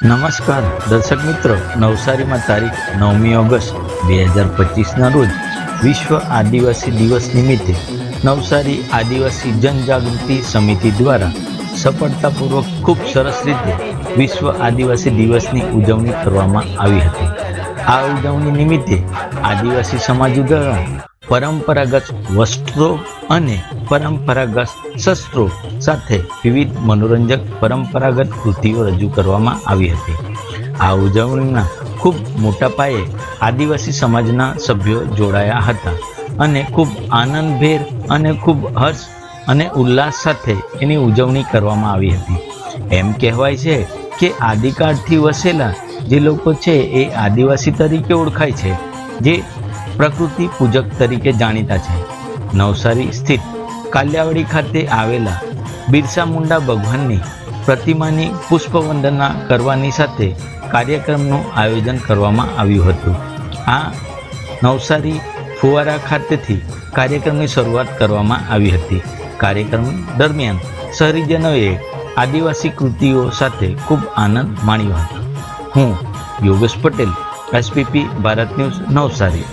નમસ્કાર, દર્શક મિત્રો. નવસારીમાં તારીખ નવમી ઓગસ્ટ બે હજાર પચીસના રોજ વિશ્વ આદિવાસી દિવસ નિમિત્તે નવસારી આદિવાસી જનજાગૃતિ સમિતિ દ્વારા સફળતાપૂર્વક ખૂબ સરસ રીતે વિશ્વ આદિવાસી દિવસની ઉજવણી કરવામાં આવી હતી. આ ઉજવણી નિમિત્તે આદિવાસી સમાજ દ્વારા પરંપરાગત વસ્ત્રો અને પરંપરાગત શસ્ત્રો સાથે વિવિધ મનોરંજક પરંપરાગત કૃતિઓ રજૂ કરવામાં આવી હતી. આ ઉજવણીમાં ખૂબ મોટા પાયે આદિવાસી સમાજના સભ્યો જોડાયા હતા અને ખૂબ આનંદભેર અને ખૂબ હર્ષ અને ઉલ્લાસ સાથે એની ઉજવણી કરવામાં આવી હતી. એમ કહેવાય છે કે આદિકાળથી વસેલા જે લોકો છે એ આદિવાસી તરીકે ઓળખાય છે, જે પ્રકૃતિ પૂજક તરીકે જાણીતા છે. નવસારી સ્થિત કાલિયાવાડી ખાતે આવેલા બિરસા મુંડા ભગવાનની પ્રતિમાની પુષ્પવંદના કરવાની સાથે કાર્યક્રમનું આયોજન કરવામાં આવ્યું હતું. આ નવસારી ફુવારા ખાતેથી કાર્યક્રમની શરૂઆત કરવામાં આવી હતી. કાર્યક્રમ દરમિયાન શહેરીજનોએ આદિવાસી કૃતિઓ સાથે ખૂબ આનંદ માણ્યો હતો. હું યોગેશ પટેલ, એસપીપી, ભારત ન્યૂઝ, નવસારી.